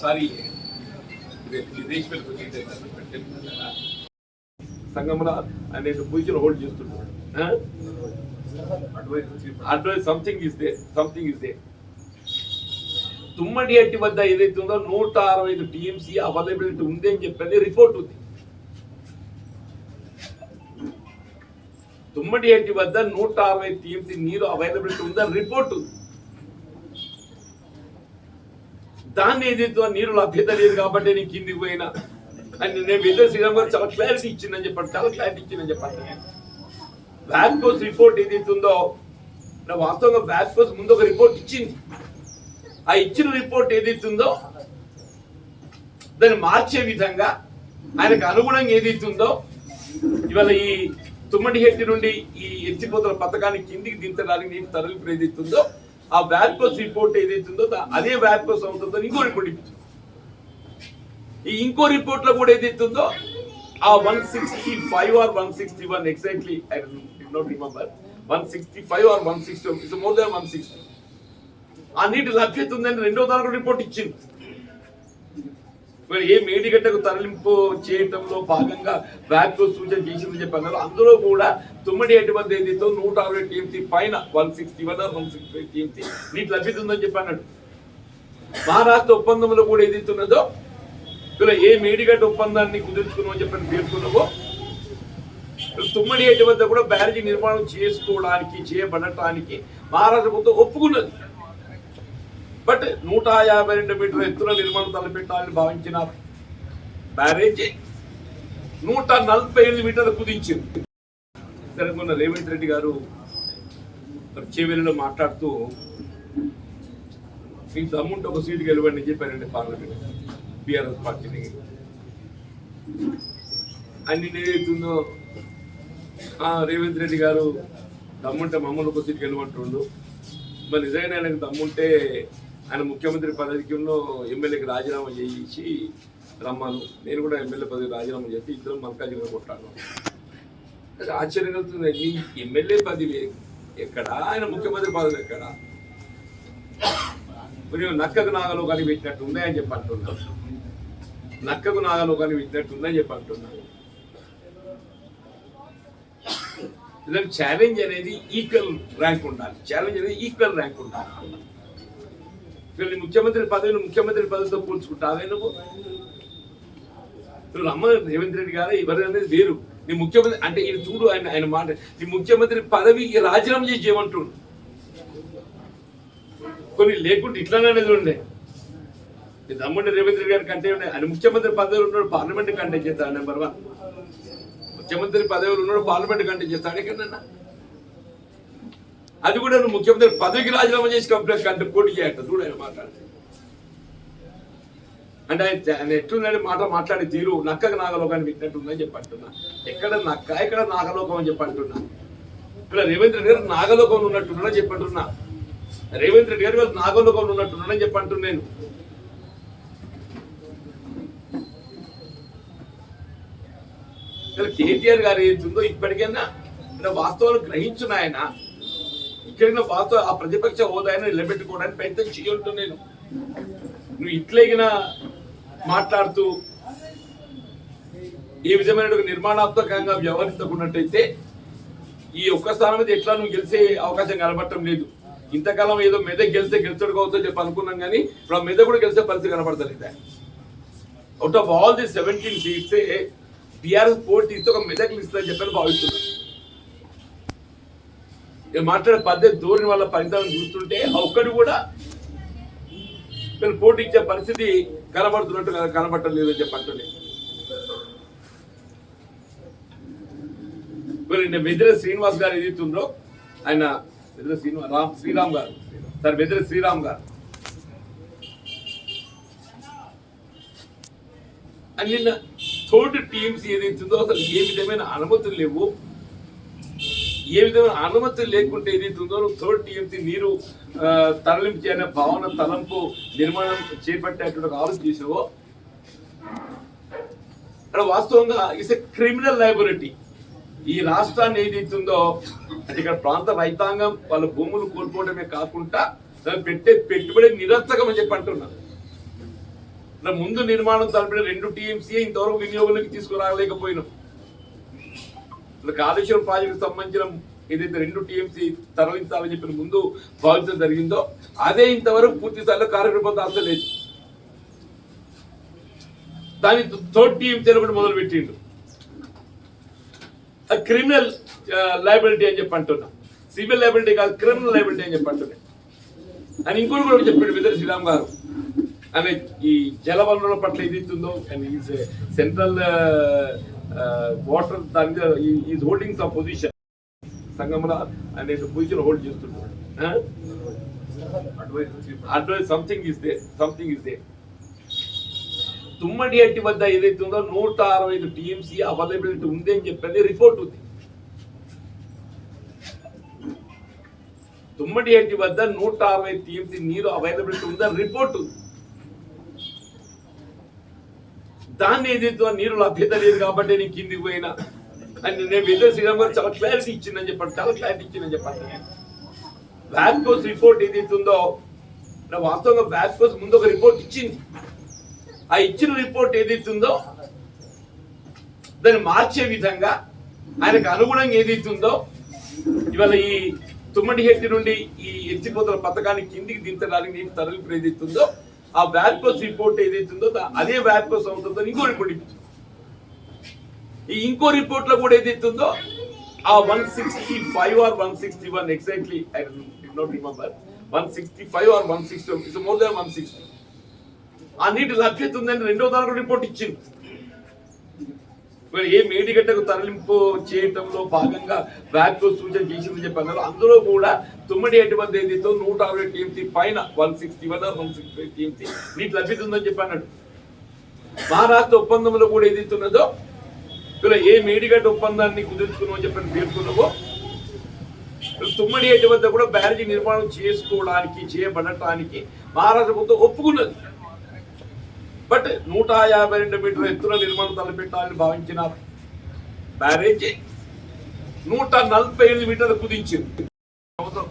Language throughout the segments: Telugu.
సారీ సంఘంలో ఆయన పొజిషన్ హోల్డ్ చేస్తుంటాడు. Advice something is there something is there Tummidi Hatti వద్ద ఏదైతే ఉందో నూట అరవై ఐదు టీఎంసీ అవైలబిలిటీ ఉంది అని చెప్పని రిపోర్ట్ ఉంది. తుమ్మడి అట్టి వద్ద నూట అరవై టీఎంసీ నీరు అవైలబిలిటీ ఉందని రిపోర్ట్ ఉంది. దాన్ని ఏదైతే నీరు లభ్యత లేదు కాబట్టి నేను కిందికి పోయినా. అని నేను విద్య శ్రీరామ్ గారు చాలా క్లారిటీ ఇచ్చిందని చెప్పండి చాలా క్లారిటీ ఇచ్చిందని చెప్పండి. వ్యాక్కోస్ రిపోర్ట్ ఏదైతే ఉందో నా వాస్తవంగా వ్యాక్కోస్ ముందు ఒక రిపోర్ట్ ఇచ్చింది. ఆ ఇచ్చిన రిపోర్ట్ ఏదైతే ఉందో దాన్ని మార్చే విధంగా ఆయనకు అనుగుణంగా ఏదైతే ఉందో ఇవాళ ఈ తుమ్మడి హెట్టి నుండి ఈ ఎత్తిపోతల పథకాన్ని కిందికి దించడానికి నేను తరలింపు ఏదైతే ఉందో ఆ వ్యాక్పోస్ రిపోర్ట్ ఏదైతే ఉందో అదే వ్యాక్పోస్ అవుతుందో ఇంకో రిపోర్ట్ ఇప్పించు ఈ ఇంకో రిపోర్ట్లో కూడా ఏదైతే ఉందో ఆ one sixty five or one sixty one exactly I not remember one sixty five or one sixty it's more than one sixty ఆ నీటి లభ్యత ఉందని రెండో దానికి రిపోర్ట్ ఇచ్చింది. మరి ఏ మేడిగడ్డకు తరలింపు చేయటంలో భాగంగా వ్యాక్లో సూచన చేసిందని చెప్పారు. అందులో కూడా తొమ్మిది ఎటువంటి వద్ద ఏదైతే నూట అరవై టీఎంసీ పైన one sixty one one sixty five TMC నీటి లభ్యత ఉందని చెప్పన్నాడు మహారాష్ట్ర ఒప్పందంలో కూడా ఏదైతే ఉన్నదో ఇలా ఏ మేడిగడ్డ ఒప్పందాన్ని కుదుర్చుకున్నామని చెప్పని పేర్కొన్నావో తుమ్మడి ఏటి వద్ద కూడా బ్యారేజీ నిర్మాణం చేసుకోవడానికి చేయబడటానికి మహారాష్ట్ర ప్రభుత్వం ఒప్పుకున్నది. బట్ నూట యాభై రెండు మీటర్ల ఎత్తున నిర్మాణం తలపెట్టాలని భావించిన బ్యారేజ్. నూట నలభై ఎనిమిది మీటర్లు కుదించింది. సరే రేవంత్ రెడ్డి గారు చేవేలిలో మాట్లాడుతూ మీ దమ్ముంటే ఒక సీటు గెలవండి అని చెప్పారండి పార్లమెంట్ బీఆర్ఎస్ పార్టీని. అన్ని ఏదైతుందో రేవంత్ రెడ్డి గారు దమ్ముంటే మమ్మల్ని ఒక సీటు గెలవంటుండు. మరి నిజంగా ఆయనకు దమ్ముంటే ఆయన ముఖ్యమంత్రి పదవికి ఎమ్మెల్యేకి రాజీనామా చేయించి రమ్మను. నేను కూడా ఎమ్మెల్యే పదవి రాజీనామా చేసి ఇద్దరం మల్కాజిలో కొట్టాను. అది ఆశ్చర్యం కలుగుతుంది. నీ ఎమ్మెల్యే పదవి ఎక్కడ? ఆయన ముఖ్యమంత్రి పదవి ఎక్కడ? మీరు నక్కకు కానీ పెట్టినట్టు ఉన్నాయని చెప్పి అంటున్నాను నక్కకు కానీ పెట్టినట్టు ఉందని చెప్పి అంటున్నాను ఛాలెంజ్ అనేది ఈక్వల్ ర్యాంక్ ఉండాలి. ఛాలెంజ్ అనేది ఈక్వల్ ర్యాంక్ ఉండాలి. వీళ్ళు ముఖ్యమంత్రి పదవిని ముఖ్యమంత్రి పదవితో పోల్చుకుంటావే నువ్వు? నువ్వు రమ్మ రేవంత్ రెడ్డి గారు ఎవరు అనేది వేరు. నీ ముఖ్యమంత్రి అంటే ఈయన చూడు ఆయన ఆయన మాట. నీ ముఖ్యమంత్రి పదవి రాజీనామా చేసి చేయమంటుండు. కొన్ని లేకుంటే ఇట్లానే అనేది ఉండే. నీ తమ్ముడు రేవంత్ రెడ్డి గారి కంటే ఉండే. ఆయన ముఖ్యమంత్రి పదవిలో ఉన్నాడు పార్లమెంట్ కంటే చేస్తాడు నెంబర్ వన్. ముఖ్యమంత్రి పదవిలో ఉన్నాడు పార్లమెంట్ కంటే చేస్తాడు. ఎక్కడన్నా అది కూడా నువ్వు ముఖ్యమంత్రి పదవికి రాజీనామా చేసి కంప్లీట్ కంటే పోటీ చేయట చూడు ఆయన మాట్లాడితే అంటే ఆయన ఎట్లున్నాడు? మాట మాట్లాడే తీరు. నక్కకు నాగలోకాన్ని పెట్టినట్టుందని చెప్పి అంటున్నా ఎక్కడ నక్క ఎక్కడ నాగలోకం అని చెప్పి అంటున్నా ఇక్కడ రేవంత్ రెడ్డి గారు నాగలోకంలో ఉన్నట్టున్నా చెప్పి అంటున్నా రేవంత్ రెడ్డి గారు నాగలోకంలో ఉన్నట్టున్నాడని చెప్పి అంటున్నా నేను. కేటీఆర్ గారు ఏతుందో ఇప్పటికైనా వాస్తవాలు గ్రహించిన ఇక్కడైనా వాస్తవ ఆ ప్రతిపక్ష హోదాను నిలబెట్టుకోవడానికి ప్రయత్నం చేయొట్టు నేను. నువ్వు ఇట్లగిన మాట్లాడుతూ ఈ విధమైన నిర్మాణాత్మకంగా వ్యవహరించకున్నట్టయితే ఈ ఒక్క స్థానం మీద ఎట్లా నువ్వు గెలిచే అవకాశం కనబడటం లేదు. ఇంతకాలం ఏదో మెదక్ గెలిస్తే గెలిచడు కావచ్చు చెప్పి అనుకున్నాం కానీ ఇప్పుడు మెదక్ కూడా గెలిచే పరిస్థితి కనబడతలేదు. Out of all the seventeen seats BRS పోటీ ఇస్తే ఒక మెదక్ ఇస్తుందని చెప్పని భావిస్తున్నాను మాట్లాడే పద్ధతి ధోరణి వల్ల ఫలితాలను చూస్తుంటే ఒక్కడు కూడా వీళ్ళు పోటీ ఇచ్చే పరిస్థితి కనబడుతున్నట్టు కనబడటం లేదని చెప్పంటుండే వీళ్ళు శ్రీనివాస్ గారు ఏదైతుందో ఆయన వెదిరే శ్రీనివాస్ రామ్ శ్రీరామ్ గారు. సార్ వెదిరే శ్రీరామ్ గారు. అని నిన్న తోటి టీమ్స్ ఏదైతుందో అసలు ఏ విధమైన అనుమతులు లేవు. ఏ విధమైన అనుమతి లేకుంటే ఏదైతుందో థర్డ్ టీఎంసీ నీరు తరలింపు అనే భావన తలంపు నిర్మాణం చేపట్టేటువంటి ఆలోచన చేసావో ఇక్కడ వాస్తవంగా ఇస్ ఎ క్రిమినల్ లైబిలిటీ ఈ రాష్ట్రాన్ని ఏదైతుందో ఇక్కడ ప్రాంత రైతాంగం వాళ్ళ భూములు కోల్పోవడమే కాకుండా దాన్ని పెట్టే పెట్టుబడి నిరర్థకం అని చెప్పి అంటున్నారు. ముందు నిర్మాణం తలపిన రెండు టీఎంసీ ఇంతవరకు వినియోగంలోకి తీసుకురాలేకపోయినాం. ఇప్పుడు కాళేశ్వరం ప్రాజెక్టు సంబంధించిన ఏదైతే రెండు టీఎంసీ తరలించాలని చెప్పిన ముందు భావించడం జరిగిందో అదే ఇంతవరకు పూర్తి స్థాయిలో కార్యరూపం లేదు. దాని థర్డ్ టీఎంసీ అని కూడా మొదలు పెట్టిండు క్రిమినల్ లైబిలిటీ అని చెప్పి అంటున్నా. సివిల్ లైబిలిటీ కాదు క్రిమినల్ లైబిలిటీ అని చెప్పి అంటున్నా. అని ఇంకోటి కూడా చెప్పాడు విద్య శ్రీరామ్ గారు. అనే ఈ జలవనరుల పట్ల పట్ల ఏది ఈ సెంట్రల్ వాటర్ దాని మీద ఈజ్ హోల్డింగ్ సమ్ పొజిషన్ సంగమన అనే పొజిషన్ హోల్డ్ చేస్తున్నాడు advice something is there something is there Tummidi Hatti వద్ద ఏదైతే ఉందో నూట అరవై ఐదు టీఎంసీ అవైలబిలిటీ ఉంది అని చెప్పేది రిపోర్ట్ ఉంది. తుమ్మడి అట్టి వద్ద నూట అరవై టీఎంసీ నీరు అవైలబిలిటీ ఉందని రిపోర్ట్ ఉంది. దాన్ని ఏదైతే నీరు లభ్యత లేదు కాబట్టి నేను కిందికి పోయినా. అని నేను వెళ్ళే శ్రీరామ్ గారు చాలా క్లారిటీ ఇచ్చిందని చెప్పండి చాలా క్లారిటీ ఇచ్చిందని చెప్పండి. వ్యాప్కోస్ రిపోర్ట్ ఏదైతే ఉందో నా వాస్తవంగా వ్యాప్కోస్ ముందు ఒక రిపోర్ట్ ఇచ్చింది. ఆ ఇచ్చిన రిపోర్ట్ ఏదైతే ఉందో దాన్ని మార్చే విధంగా ఆయనకు అనుగుణంగా ఏదైతే ఉందో ఇవాళ ఈ తుమ్మడి హెట్టి నుండి ఈ ఎత్తిపోతల పథకాన్ని కిందికి దించడానికి నీటి తరలింపు ఏదైతే ఉందో ఆ వ్యాప్కోస్ రిపోర్ట్ ఏదైతుందో అదే వ్యాప్కోస్ అవుతుందో ఇంకో రిపోర్ట్ ఇప్పించింది ఈ ఇంకో రిపోర్ట్లో కూడా ఏదైతుందో ఆ one sixty five or one sixty one exactly I not remember. One sixty five or one sixty it's more than one sixty ఆ నీటి లభ్యత ఉందని రెండో దానికి రిపోర్ట్ ఇచ్చింది ఏ మేడిగడ్డకు తరలింపు చేయటంలో భాగంగా వ్యాప్కో సూచన చేసిందని చెప్పన్నారు. అందులో కూడా తుమ్మడి ఎటువంటి ఏదైతే నూట అరవై టీఎంసీ పైన one sixty one one sixty TMC నీటి లభ్యత ఉందని చెప్పి అన్నాడు మహారాష్ట్ర ఒప్పందంలో కూడా ఏదైతే ఉన్నదో ఇలా ఏ మేడిగడ్డ ఒప్పందాన్ని కుదుర్చుకున్నామని చెప్పని పేర్కొన్నావో తుమ్మడి ఏటి వద్ద కూడా బ్యారేజీ నిర్మాణం చేసుకోవడానికి చేయబడటానికి మహారాష్ట్ర ప్రభుత్వం ఒప్పుకున్నది. బట్ నూట యాభై రెండు మీటర్ల ఎత్తున నిర్మాణం తలపెట్టాలని భావించిన బ్యారేజ్. నూట నలభై ఎనిమిది మీటర్లు కుదించింది.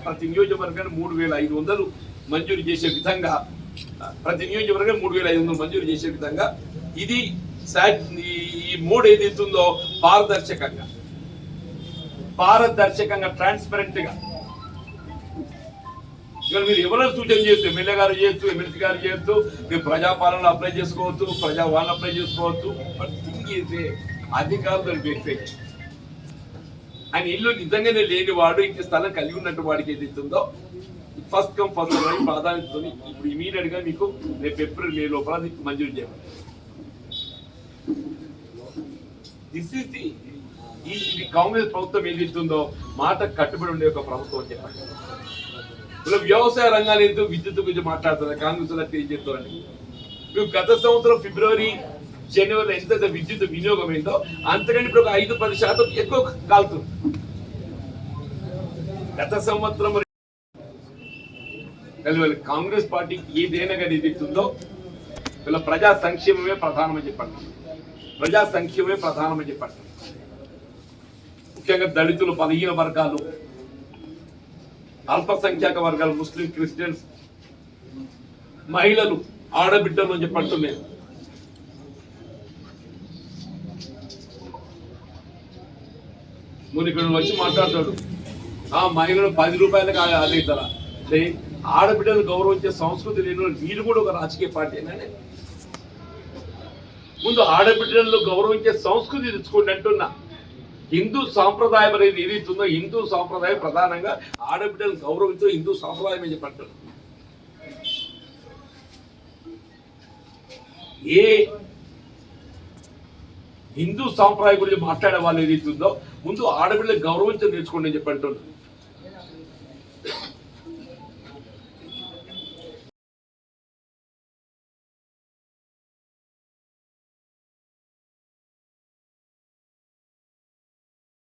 ప్రతి నియోజకవర్గాన్ని మూడు వేల ఐదు వందలు మంజూరు చేసే విధంగా ప్రతి నియోజకవర్గం మూడు వేల ఐదు వందలు మంజూరు చేసే విధంగా ఇది సా- ఈ- మూడు ఏదైతుందో పారదర్శకంగా. పారదర్శకంగా ట్రాన్స్పరెంట్గా గా మీరు ఎవరైనా సూచన చేయొచ్చు ఎమ్మెల్యే గారు చేయొచ్చు ఎమ్మెల్సీ గారు చేయొచ్చు మీరు ప్రజాపాలన అప్లై చేసుకోవచ్చు ప్రజా వాళ్ళని అప్లై చేసుకోవచ్చు బట్ థింగ్ అధికారులు వెరిఫై ఆయన ఇల్లు నిజంగానే లేని వాడు ఇంటి స్థలం కలిగి ఉన్నట్టు వాడికి ఏది ఇస్తుందో ఫస్ట్ కమ్ ఫస్ట్ సర్వ్ ప్రాధాన్యత ఇప్పుడు ఇమీడియట్గా మీకు రేపు ఏప్రిల్ మే లోపల మీకు మంజూరు చేయాలి. దిస్ ఇస్ ది ఈ ఇది కాంగ్రెస్ ప్రభుత్వం ఏది ఇస్తుందో మాట కట్టుబడి ఉండే ఒక ప్రభుత్వం చెప్పండి. ఇలా వ్యవసాయ రంగాన్ని విద్యుత్ గురించి మాట్లాడుతున్నారు కాంగ్రెస్ వాళ్ళు ఏం చెప్తారని మేము గత సంవత్సరం ఫిబ్రవరి జనవరిలో ఎంత విద్యుత్ వినియోగం ఏందో అంతకంటే ఇప్పుడు ఒక ఐదు పది శాతం ఎక్కువ కాలుతుంది. గత సంవత్సరం కాంగ్రెస్ పార్టీకి ఏదైనా కానీ ఇది ఇస్తుందో వీళ్ళ ప్రజా సంక్షేమమే ప్రధానమని చెప్పండి. ప్రజా సంక్షేమమే ప్రధానమని చెప్పండి. ముఖ్యంగా దళితులు బలహీన వర్గాలు అల్పసంఖ్యాక వర్గాలు ముస్లిం క్రిస్టియన్స్ మహిళలు ఆడబిడ్డలు అని చెప్పి మీద ముని ఇక్కడ వచ్చి మాట్లాడతాడు. ఆ మహిళలు పది రూపాయలకు అదే ఇతర అంటే ఆడబిడ్డలు గౌరవించే సంస్కృతి లేని వీళ్ళు కూడా ఒక రాజకీయ పార్టీ ముందు ఆడబిడ్డలను గౌరవించే సంస్కృతి తెచ్చుకోండి అంటున్నా. హిందూ సాంప్రదాయం అనేది ఏదైతుందో హిందూ సాంప్రదాయం ప్రధానంగా ఆడబిడ్డను గౌరవించడం హిందూ సాంప్రదాయం అని చెప్పంటారు. ఏ హిందూ సాంప్రదాయం గురించి మాట్లాడే వాళ్ళు ఏదైతుందో ముందు ఆడబిడ్డలు గౌరవించడం నేర్చుకోండి అని చెప్పంటున్నారు